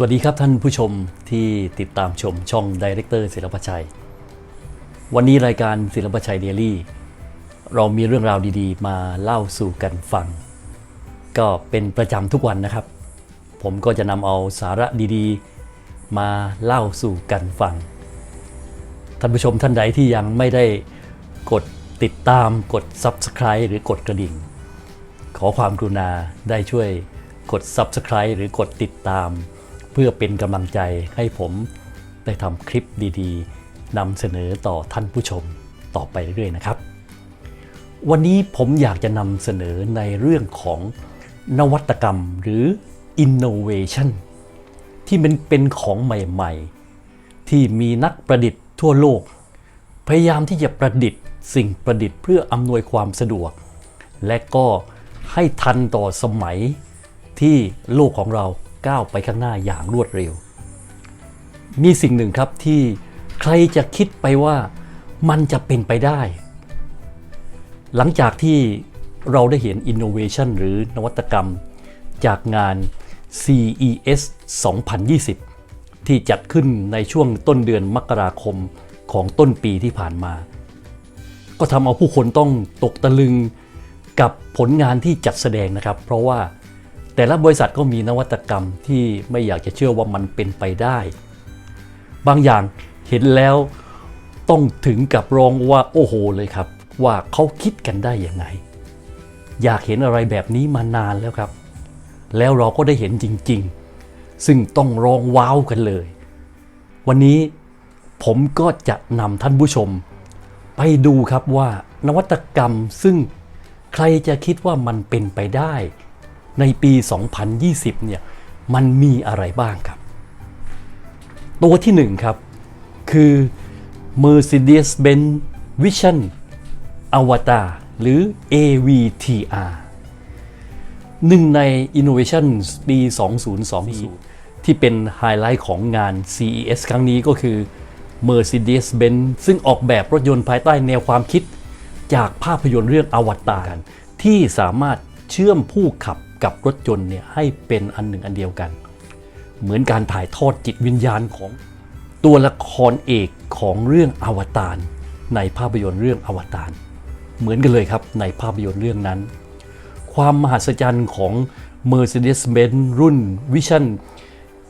สวัสดีครับท่านผู้ชมที่ติดตามชมช่องดีเรคเตอร์ศิลปชัย วันนี้รายการศิลปชัยเดลี่ เรามีเรื่องราวดีๆ มาเล่าสู่กันฟัง ก็เป็นประจำทุกวันนะครับ ผมก็จะนำเอาสาระดีๆ มาเล่าสู่กันฟัง ท่านผู้ชมท่านใดที่ยังไม่ได้กดติดตามกด Subscribe หรือกดกระดิ่ง ขอความกรุณาได้ช่วยกด Subscribe หรือกดติดตาม พื่อเป็นกำลังใจให้ผมได้ทำคลิปดีๆนำเสนอต่อท่านผู้ชมต่อไปเรื่อยๆนะครับ วันนี้ผมอยากจะนำเสนอในเรื่องของนวัตกรรมหรือ innovation ที่มันเป็นของใหม่ๆ ที่มีนักประดิษฐ์ทั่วโลก พยายามที่จะประดิษฐ์ สิ่งประดิษฐ์เพื่ออำนวยความสะดวก และก็ให้ทันต่อสมัยที่โลกของเรา ก้าวไปข้างหน้าอย่างรวดเร็ว มีสิ่งหนึ่งครับที่ใครจะคิดไปว่ามันจะเป็นไปได้ หลังจากที่เราได้เห็น innovation หรือนวัตกรรม จากงาน CES 2020 ที่จัดขึ้นในช่วงต้นเดือนมกราคมของต้นปีที่ผ่านมา ก็ทำเอาผู้คนต้องตกตะลึงกับผลงานที่จัดแสดงนะครับ เพราะว่า แต่ละบริษัทก็มีนวัตกรรมที่ไม่อยากจะเชื่อว่ามันเป็นไปได้ บางอย่างเห็นแล้วต้องถึงกับร้องว่าโอ้โหเลยครับ ว่าเขาคิดกันได้ยังไง อยากเห็นอะไรแบบนี้มานานแล้วครับ แล้วเราก็ได้เห็นจริง ๆ ซึ่งต้องร้องว้าวกันเลย วันนี้ผมก็จะนำท่านผู้ชม ไปดูครับว่านวัตกรรมซึ่งใครจะคิดว่ามันเป็นไปได้ ในปี 2020 เนี่ยมันมีอะไรบ้างครับ ตัวที่หนึ่งครับ คือ Mercedes-Benz Vision Avatar หรือ AVTR หนึ่งใน Innovation ปี 2020 ที่เป็นไฮไลท์ของงาน CES ครั้งนี้ก็คือ Mercedes-Benz ซึ่งออกแบบรถยนต์ภายใต้แนวความคิด จากภาพยนตร์เรื่องอวตารที่สามารถเชื่อมผู้ขับ กับรถยนต์เนี่ยให้เป็นอันหนึ่งอันเดียวกัน เหมือนการถ่ายทอดจิตวิญญาณของตัวละครเอกของเรื่องอวตารในภาพยนตร์เรื่องอวตารเหมือนกันเลยครับในภาพยนตร์เรื่องนั้น ความมหัศจรรย์ของ Mercedes-Benz รุ่น Vision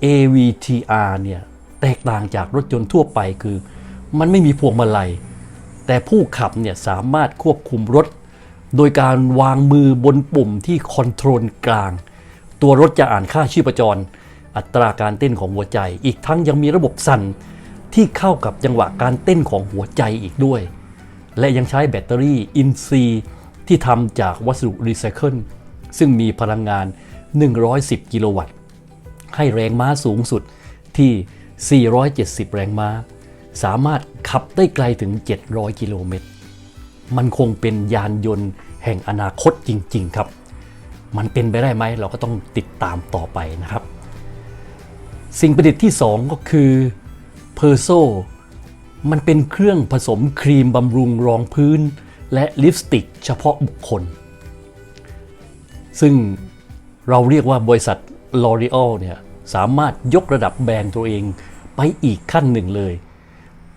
AVTR เนี่ยแตกต่างจากรถยนต์ทั่วไปคือ มันไม่มีพวงมาลัย แต่ผู้ขับเนี่ยสามารถควบคุมรถ โดยการวางมือบนปุ่มที่คอนโทรลกลาง ตัวรถจะอ่านค่าชีพจร อัตราการเต้นของหัวใจ อีกทั้งยังมีระบบสั่นที่เข้ากับจังหวะการเต้นของหัวใจอีกด้วย และยังใช้แบตเตอรี่อินซีที่ทำจากวัสดุรีไซเคิลซึ่งมีพลังงาน 110 กิโลวัตต์ ให้แรงม้าสูงสุดที่ 470 แรงม้า สามารถขับได้ไกลถึง 700 กิโลเมตร มันคงเป็นยานยนต์แห่งอนาคตจริง ๆ ครับ มันเป็นไปได้ไหมเราก็ต้องติดตามต่อไปนะครับ สิ่งประดิษฐ์ที่ 2 ก็คือเพอร์โซมันเป็นเครื่องผสมครีมบำรุงรองพื้น และลิปสติกเฉพาะบุคคล ซึ่งเราเรียกว่าบริษัท L'Oreal เนี่ยสามารถยกระดับแบรนด์ตัวเองไปอีกขั้นหนึ่งเลย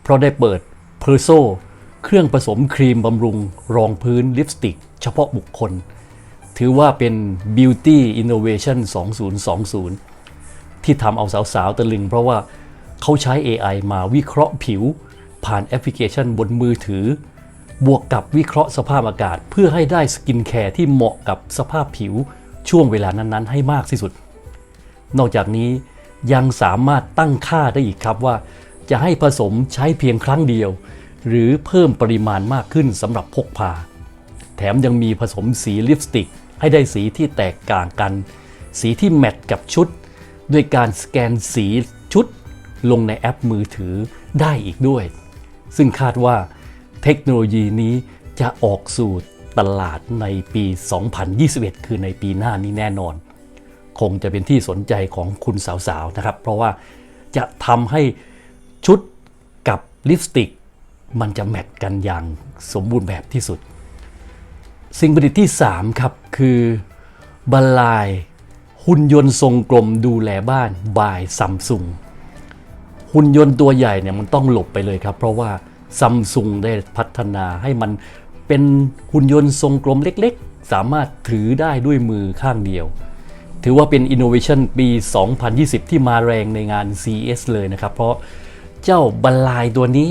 เพราะได้เปิด p e r s o เครื่องผสมครีมบำรุง รองพื้นลิปสติก เฉพาะบุคคล ถือว่าเป็น Beauty Innovation 2020 ที่ทำเอาสาวๆตะลึงเพราะว่าเขาใช้ AI มาวิเคราะห์ผิว ผ่านแอปพลิเคชันบนมือถือ บวกกับวิเคราะห์สภาพอากาศ เพื่อให้ได้สกินแคร์ที่เหมาะกับสภาพผิวช่วงเวลานั้นๆ ให้มากที่สุด นอกจากนี้ยังสามารถตั้งค่าได้อีกครับว่า จะให้ผสมใช้เพียงครั้งเดียว หรือเพิ่มปริมาณมากขึ้นสำหรับพกพา แถมยังมีผสมสีลิปสติก ให้ได้สีที่แตกต่างกัน สีที่แมทกับชุด ด้วยการสแกนสีชุดลงในแอปมือถือได้อีกด้วย ซึ่งคาดว่าเทคโนโลยีนี้จะออกสู่ตลาดในปี 2021 คือในปีหน้านี้แน่นอน คงจะเป็นที่สนใจของคุณสาวๆนะครับ เพราะว่าจะทำให้ชุดกับลิปสติก มันจะแมทกันอย่างสมบูรณ์แบบที่สุด สิ่งประดิษฐ์ที่ 3 ครับ คือบาลายหุ่นยนต์ทรงกลมดูแลบ้านบายซัมซุงหุ่นยนต์ตัวใหญ่เนี่ยมันต้องหลบไปเลยครับ เพราะว่าซัมซุงได้พัฒนาให้มันเป็นหุ่นยนต์ทรงกลมเล็กๆ สามารถถือได้ด้วยมือข้างเดียว ถือว่าเป็น Innovation ปี 2020 ที่มาแรงในงาน CES เลยนะครับ เพราะเจ้าบันลายตัวนี้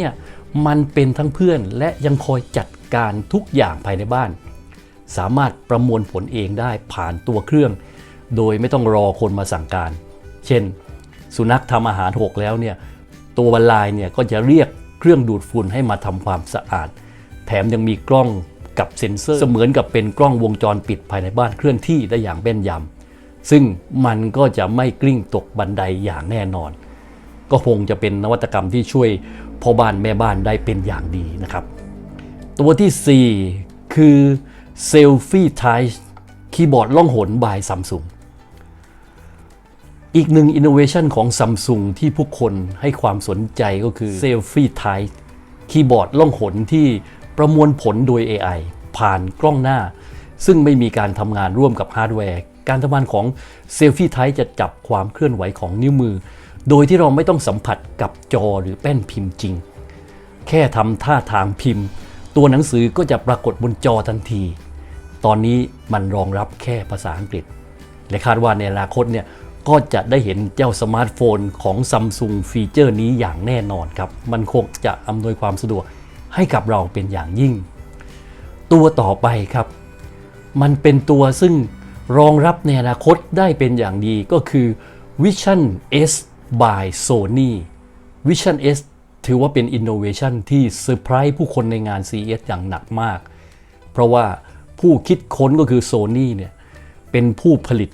มันเป็นทั้งเพื่อนและยังคอยจัดการทุกอย่างภายในบ้าน สามารถประมวลผลเองได้ผ่านตัวเครื่อง โดยไม่ต้องรอคนมาสั่งการ เช่น สุนัขทำอาหารหกแล้วเนี่ยตัวบันลายเนี่ยก็จะเรียกเครื่องดูดฝุ่นให้มาทำความสะอาด แถมยังมีกล้องกับเซ็นเซอร์เสมือนกับเป็นกล้องวงจรปิดภายในบ้านเคลื่อนที่ได้อย่างแม่นยำซึ่งมันก็จะไม่กลิ้งตกบันไดอย่างแน่นอน ก็คงจะเป็นนวัตกรรมที่ช่วย พ่อบ้านแม่บ้านได้เป็นอย่างดีนะครับ ตัวที่ 4 คือ Selfie Touch คีย์บอร์ดล่องหนบายซัมซุงอีกหนึ่ง innovation ของ Samsung ที่ผู้คนให้ความสนใจก็คือ Selfie Touch คีย์บอร์ดล่องหนที่ประมวลผลโดย AI ผ่านกล้องหน้า ซึ่งไม่มีการทำงานร่วมกับฮาร์ดแวร์ การทำงานของ Selfie Touch จะจับความเคลื่อนไหวของนิ้วมือ โดยที่เราไม่ต้องสัมผัสกับจอหรือแป้นพิมพ์จริง แค่ทำท่าทางพิมพ์ ตัวหนังสือก็จะปรากฏบนจอทันที ตอนนี้มันรองรับแค่ภาษาอังกฤษ และคาดว่าในอนาคตเนี่ยก็จะได้เห็นเจ้าสมาร์ทโฟนของ Samsung ฟีเจอร์นี้อย่างแน่นอนครับ มันคงจะอำนวยความสะดวกให้กับเราเป็นอย่างยิ่ง ตัวต่อไปครับ มันเป็นตัวซึ่งรองรับในอนาคตได้เป็นอย่างดีก็คือ Vision S by Sony Vision S ถือว่าเป็น innovation ที่เซอร์ไพรส์ผู้คนในงาน CES อย่างหนักมาก เพราะว่าผู้คิดค้นก็คือ Sony เนี่ยเป็นผู้ผลิต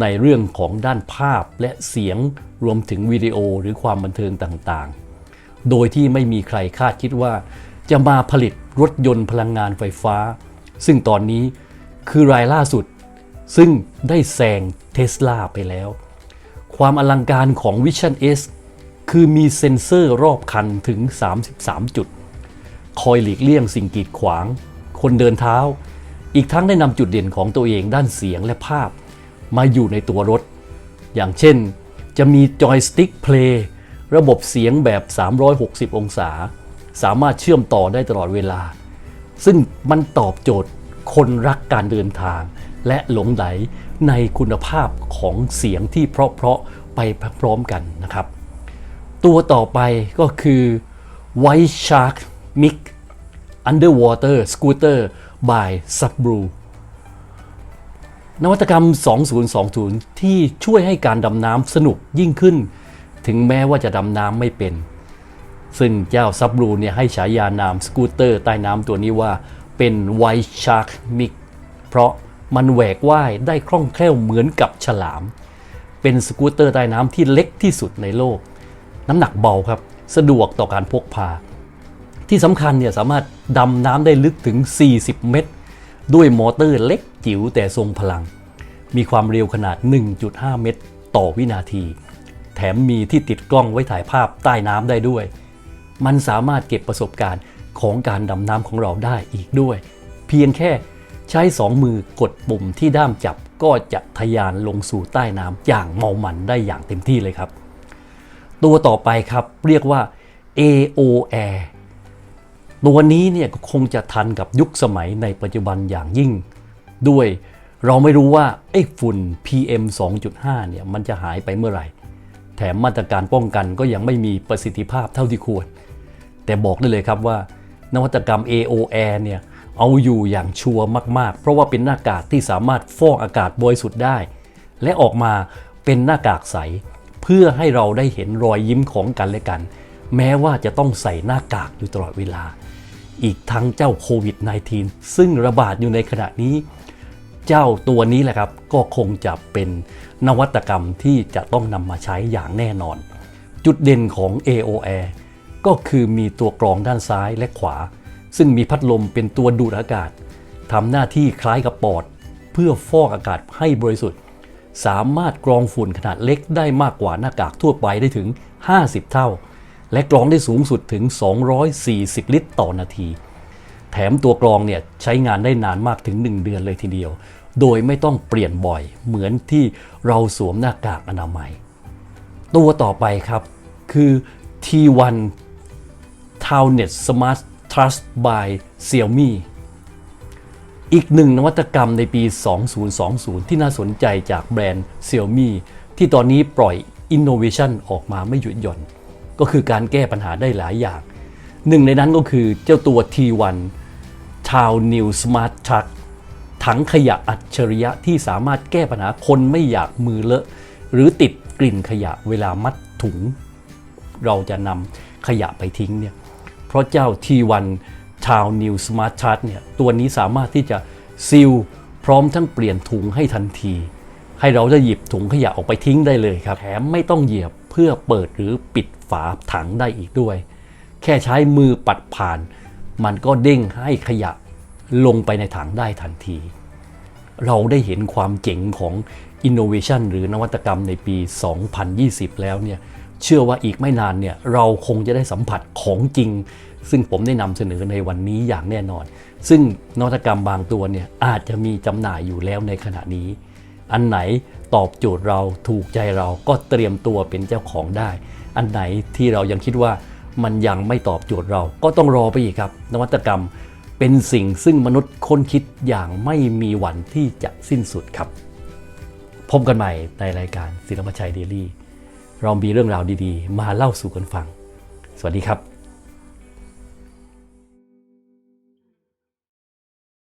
ในเรื่องของด้านภาพและเสียงรวมถึงวิดีโอหรือความบันเทิงต่างๆ โดยที่ไม่มีใครคาดคิดว่า จะมาผลิตรถยนต์พลังงานไฟฟ้า ซึ่งตอนนี้คือรายล่าสุด ซึ่งได้แซงเทสลาไปแล้ว ความอลังการของ Vision S คือมีเซ็นเซอร์รอบคันถึง 33 จุด คอยหลีกเลี่ยงสิ่งกีดขวาง คนเดินเท้า อีกทั้งได้นำจุดเด่นของตัวเองด้านเสียงและภาพ มาอยู่ในตัวรถ อย่างเช่น จะมีจอยสติ๊กเพลย์ระบบเสียงแบบ 360 องศา สามารถเชื่อมต่อได้ตลอดเวลา ซึ่งมันตอบโจทย์คนรักการเดินทาง และหลงไหลในคุณภาพของเสียงที่เพราะๆไปพร้อมกันนะครับ ตัวต่อไปก็คือ White Shark Mic Underwater Scooter by Subaru นวัตกรรม 2020 ที่ช่วยให้การดำน้ำสนุกยิ่งขึ้น ถึงแม้ว่าจะดำน้ำไม่เป็น ซึ่งเจ้าซับรูเนี่ยให้ฉายานามสกูตเตอร์ใต้น้ำตัวนี้ว่าเป็น White Shark Mic เพราะ มันแหวกว่ายได้คล่องแคล่วเหมือนกับฉลาม เป็นสกูตเตอร์ใต้น้ำที่เล็กที่สุดในโลก น้ำหนักเบาครับ สะดวกต่อการพกพา ที่สำคัญเนี่ยสามารถดำน้ำได้ลึกถึง 40 เมตร ด้วยมอเตอร์เล็กจิ๋วแต่ทรงพลัง มีความเร็วขนาด 1.5 เมตร ต่อวินาที แถมมีที่ติดกล้องไว้ถ่ายภาพใต้น้ำได้ด้วย มันสามารถเก็บประสบการณ์ของการดำน้ำของเราได้อีกด้วย เพียงแค่ ใช้สองมือกดปุ่มที่ด้ามจับก็จะทะยานลงสู่ใต้น้ำอย่างเมามันได้อย่างเต็มที่เลยครับ ตัวต่อไปครับเรียกว่า AO Air ตัวนี้เนี่ยก็คงจะทันกับยุคสมัยในปัจจุบันอย่างยิ่ง ด้วยเราไม่รู้ว่าไอ้ฝุ่น PM 2.5 เนี่ยมันจะหายไปเมื่อไหร่ แถมมาตรการป้องกันก็ยังไม่มีประสิทธิภาพเท่าที่ควร แต่บอกได้เลยครับว่า นวัตกรรม AO Air เนี่ย เอาอยู่อย่างชัวร์มาก ๆ เพราะว่าเป็นหน้ากากที่สามารถฟอกอากาศบริสุทธิ์ได้ และออกมาเป็นหน้ากากใส เพื่อให้เราได้เห็นรอยยิ้มของกันและกัน แม้ว่าจะต้องใส่หน้ากากอยู่ตลอดเวลา อีกทั้งเจ้าโควิด -19 ซึ่งระบาดอยู่ในขณะนี้ เจ้าตัวนี้แหละครับ ก็คงจะเป็นนวัตกรรมที่จะต้องนำมาใช้อย่างแน่นอน จุดเด่นของ AOA ก็คือมีตัวกรองด้านซ้ายและขวา ซึ่งมีพัดลมเป็นตัวดูดอากาศทำหน้าที่คล้ายกับปอด เพื่อฟอกอากาศให้บริสุทธิ์ สามารถกรองฝุ่นขนาดเล็กได้มากกว่าหน้ากากทั่วไปได้ถึง 50 เท่า และกรองได้สูงสุดถึง 240 ลิตรต่อนาที แถมตัวกรองเนี่ยใช้งานได้นานมากถึง 1 เดือนเลยทีเดียว โดยไม่ต้องเปลี่ยนบ่อย เหมือนที่เราสวมหน้ากากอนามัย ตัวต่อไปครับคือ T1 Townnet Smart Trust by Xiaomi อีกหนึ่งนวัตกรรมในปี 2020 ที่น่าสนใจจากแบรนด์ Xiaomi ที่ตอนนี้ปล่อย Innovation ออกมาไม่หยุดหย่อน ก็คือการแก้ปัญหาได้หลายอย่าง หนึ่งในนั้นก็คือเจ้าตัว T1 Town New Smart Truck ถังขยะอัจฉริยะที่สามารถแก้ปัญหาคนไม่อยากมือเลอะ หรือติดกลิ่นขยะเวลามัดถุง เราจะนำขยะไปทิ้งเนี่ย ราะเจ้า T1 Town New Smart Chart เนี่ยตัวนี้สามารถที่จะซีลพร้อมทั้งเปลี่ยนถุงให้ทันที ให้เราจะหยิบถุงขยะออกไปทิ้งได้เลยครับแถมไม่ต้องเหยียบเพื่อเปิดหรือปิดฝาถังได้อีกด้วย แค่ใช้มือปัดผ่าน มันก็เด้งให้ขยะลงไปในถังได้ทันที เราได้เห็นความเจ๋งของ Innovation หรือนวัตกรรมในปี 2020 แล้วเนี่ย เชื่อว่าอีกไม่นานเนี่ยเราคงจะได้สัมผัสของจริง ซึ่งผมได้นำเสนอในวันนี้อย่างแน่นอน ซึ่งนวัตกรรมบางตัวเนี่ยอาจจะมีจำหน่ายอยู่แล้วในขณะนี้ อันไหนตอบโจทย์เราถูกใจเราก็เตรียมตัวเป็นเจ้าของได้ อันไหนที่เรายังคิดว่ามันยังไม่ตอบโจทย์เราก็ต้องรอไปอีกครับ นวัตกรรมเป็นสิ่งซึ่งมนุษย์ค้นคิดอย่างไม่มีวันที่จะสิ้นสุดครับ พบกันใหม่ในรายการศิลปชัยเดลี่ เรามีเรื่องราวดีๆ มาเล่าสู่กันฟัง สวัสดีครับ